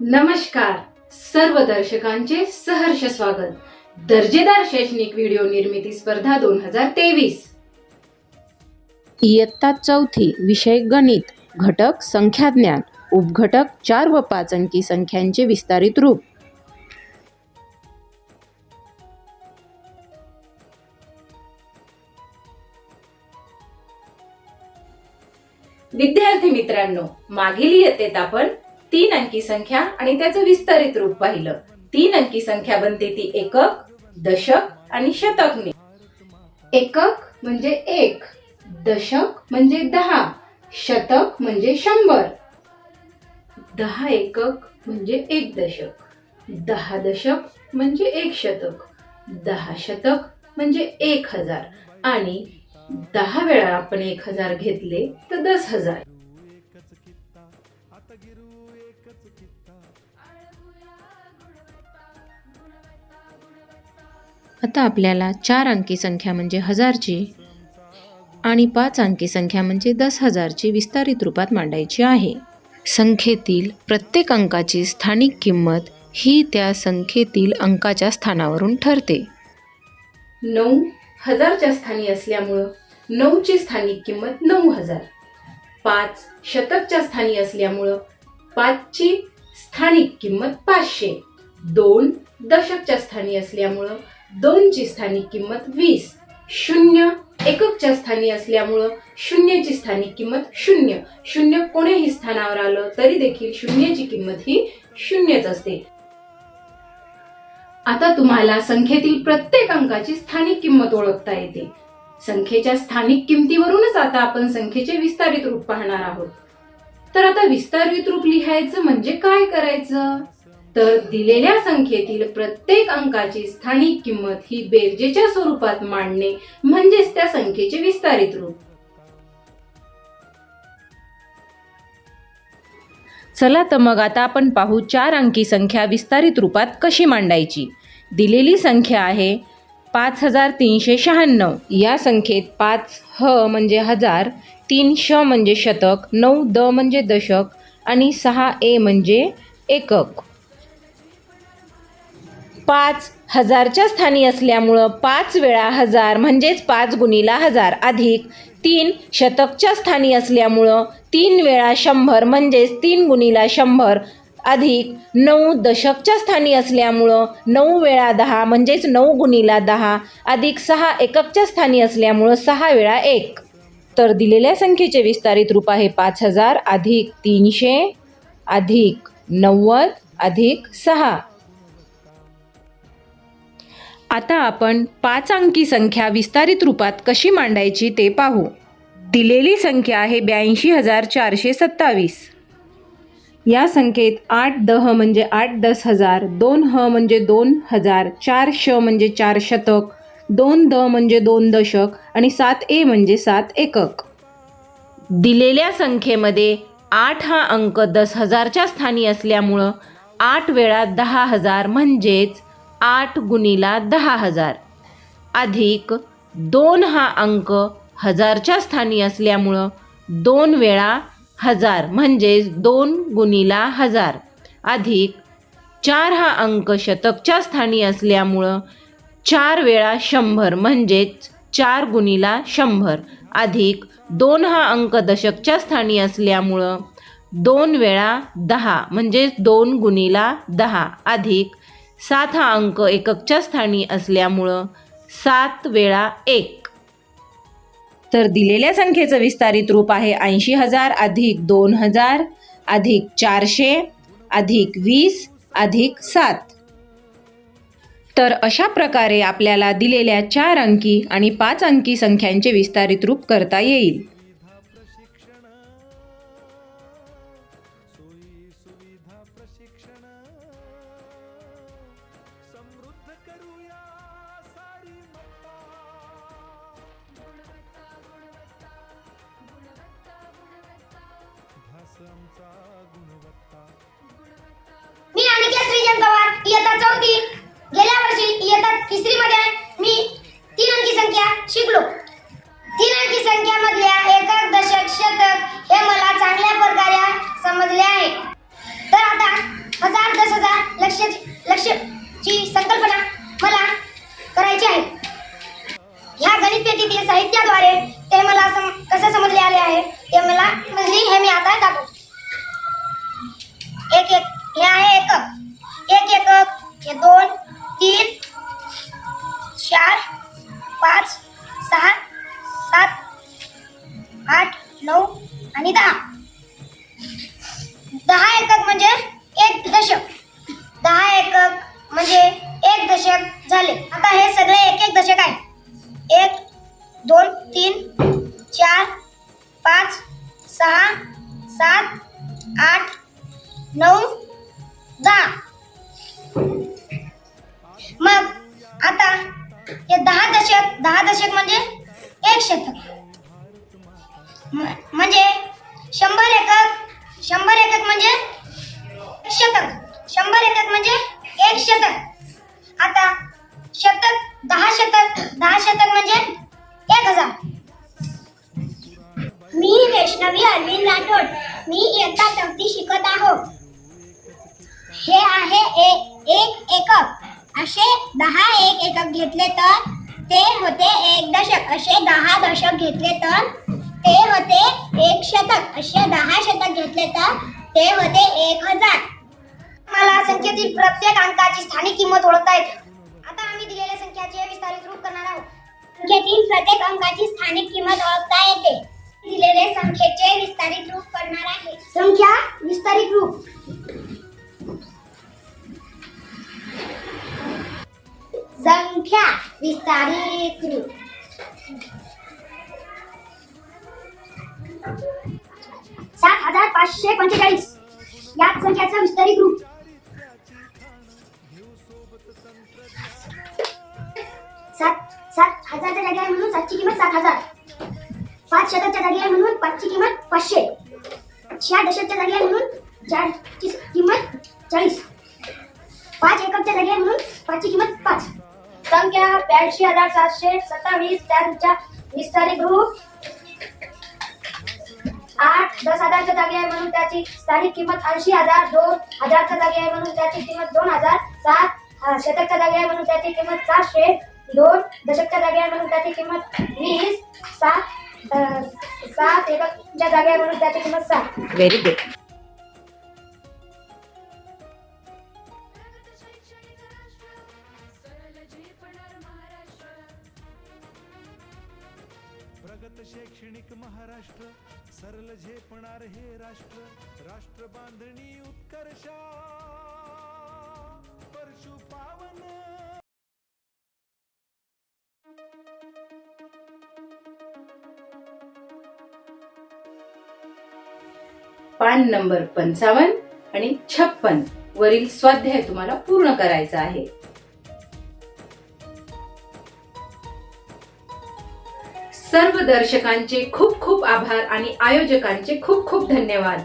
नमस्कार. सर्व दर्शकांचे सहर्ष स्वागत. दर्जेदार शैक्षणिक व्हिडिओ निर्मिती स्पर्धा दोन हजार तेवीस. इयत्ता चौथी विषय गणित घटक संख्याज्ञान उपघटक चार व पाच अंकी संख्यांचे विस्तारित रूप. विद्यार्थी मित्रांनो मागील इयत्तेत आपण तीन अंकी संख्या आणि त्याचं विस्तारित रूप पाहिलं. तीन अंकी संख्या बनते ती एकक दशक आणि शतकने. एकक म्हणजे एक दशक म्हणजे दहा शतक म्हणजे शंभर. दहा एकक म्हणजे एक दशक. दहा दशक म्हणजे एक शतक. दहा शतक म्हणजे एक हजार. आणि दहा वेळा आपण एक हजार घेतले तर दस हजार. आता आपल्याला चार अंकी संख्या म्हणजे हजारची आणि पाच अंकी संख्या म्हणजे दस हजारची विस्तारित रूपात मांडायची आहे. संख्येतील प्रत्येक अंकाची स्थानिक किंमत ही त्या संख्येतील अंकाच्या स्थानावरून ठरते. नऊ हजारच्या स्थानी असल्यामुळं नऊची स्थानिक किंमत नऊ हजार. पाच शतकच्या स्थानी असल्यामुळं पाचची स्थानिक किंमत पाचशे. दोन दशकच्या स्थानी असल्यामुळं दोनची स्थानिक किंमत वीस. शून्य एककच्या स्थानी असल्यामुळं शून्यची स्थानिक किंमत शून्य. शून्य कोणीही स्थानावर आलं तरी देखील शून्याची किंमत ही शून्यच असते. आता तुम्हाला संख्येतील प्रत्येक अंकाची स्थानिक किंमत ओळखता येते. संख्येच्या स्थानिक किमतीवरूनच आता आपण संख्येचे विस्तारित रूप पाहणार आहोत. तर आता विस्तारित रूप लिहायचं म्हणजे काय करायचं? तर दिलेल्या संख्येतील प्रत्येक अंकाची स्थानिक किंमत ही बेरजेच्या स्वरूपात मांडणे म्हणजेच त्या संख्येचे विस्तारित रूप. चला तर मग आता आपण पाहू चार अंकी संख्या विस्तारित रूपात कशी मांडायची. दिलेली संख्या आहे पाच हजार तीनशे शहाण्णव. या संख्येत पाच ह म्हणजे हजार तीन श म्हणजे शतक नऊ द म्हणजे दशक आणि सहा ए म्हणजे एकक. पाच हजारच्या स्थानी असल्यामुळं पाच वेळा हजार म्हणजेच पाच गुणीला हजार अधिक तीन शतकच्या स्थानी असल्यामुळं तीन वेळा शंभर म्हणजेच तीन गुणीला शंभर अधिक नऊ दशकच्या स्थानी असल्यामुळं नऊ वेळा दहा म्हणजेच नऊ गुणीला दहा अधिक सहा एककच्या स्थानी असल्यामुळं सहा वेळा एक. तर दिलेल्या संख्येचे विस्तारित रूप आहे पाच हजार अधिक तीनशे अधिक नव्वद अधिक सहा. आता आपण पाच अंकी संख्या विस्तारित रूपात कशी मांडायची ते पाहू. दिलेली संख्या आहे ब्याऐंशी हजार चारशे सत्तावीस. या संख्येत आठ दह म्हणजे आठ दस हजार दोन ह म्हणजे दोन हजार चार श म्हणजे चार शतक दोन द म्हणजे दोन दशक आणि सात ए म्हणजे सात एकक. दिलेल्या संख्येमध्ये आठ हा अंक दस हजारच्या स्थानी असल्यामुळं आठ वेळा दहा हजार म्हणजेच आठ गुणीला दहा हजार. अधिक दोन हा अंक हजारच्या स्थानी असल्यामुळं दोन वेळा हजार म्हणजेच दोन गुणीला हजार. अधिक चार हा अंक शतकच्या स्थानी असल्यामुळं चार वेळा शंभर म्हणजेच चार गुणीला शंभर. अधिक दोन हा अंक दशकच्या स्थानी असल्यामुळं दोन वेळा दहा म्हणजेच दोन गुणीला दहा. अधिक सात हा अंक एककच्या स्थानी असल्यामुळं सात वेळा एक. तर दिलेल्या संख्येचं विस्तारित रूप आहे ऐंशी हजार अधिक दोन हजार अधिक चारशे अधिक वीस अधिक सात. तर अशा प्रकारे आपल्याला दिलेल्या चार अंकी आणि पाच अंकी संख्यांचे विस्तारित रूप करता येईल. समृद्ध करूया मी अनिकेत श्रीजन पवार इयत्ता चौथी गेल्या वर्षी इयत्ता तिसरी मध्ये हे दहा दशक दहा दशक म्हणजे एक शतक. म्हणजे शंभर एकक शंभर एकक म्हणजे एक शतक. शंभर एकक म्हणजे एक शतक. आता शतक दहा शतक दहा शतक म्हणजे एक हजार. मी वैष्णवी अरविंद राठोड. मी इयत्ता चौथी शिकत आहो. हे आहे ए- एक एकक. असे दहा एक एकक घेतले तर ते होते एक दशक. असे दहा दशक घेतले तर ते होते एक शतक. असे दहा शतक घेतले तर ते होते एक हजार. मला संख्येतील प्रत्येक अंकाची स्थानिक किंमत ओळखता येते आता आम्ही दिलेल्या संख्याचे विस्तारित रूप करणार आहोत. संख्येतील प्रत्येक अंकाची स्थानिक किंमत ओळखता येते. दिलेले संख्येचे विस्तारित रूप करणार आहे. संख्या विस्तारित रूप. संख्या विस्तारित रूप सात हजार पाचशे पंचेचाळीस. याच संख्याचा विस्तारित रूप सात सात हजारच्या जागी आहे म्हणून सातची किंमत सात हजार. पाच शतकच्या जागी आहे म्हणून पाचची किंमत पाचशे. चार दशकच्या जागी आहे म्हणून चारची किंमत चाळीस. पाच एककच्या जागी आहे म्हणून पाचची किंमत पाच. संख्या ब्याऐंशी हजार सातशे सत्तावीस. त्यांच्या विस्तारित ग्रुप आठ दस हजारच्या जागी आहे म्हणून त्याची स्थानिक किंमत ऐंशी हजार दोन हजारच्या जागी आहे म्हणून त्याची किंमत दोन हजार सात शतकच्या जागी आहे म्हणून त्याची किंमत सातशे दोन दशकच्या जागी आहे म्हणून त्याची किंमत वीस सात सात एकच्या जागी आहे म्हणून त्याची किंमत सात. व्हेरी गुड करणार हे राष्ट्र राष्ट्र बांधणी उत्कर्षा. परशु पावन. पान नंबर पंचावन्न आणि छप्पन वरील स्वाध्याय तुम्हाला पूर्ण करायचा आहे. सर्व दर्शकांचे खूप खूप आभार आणि आयोजकांचे खूप खूप धन्यवाद.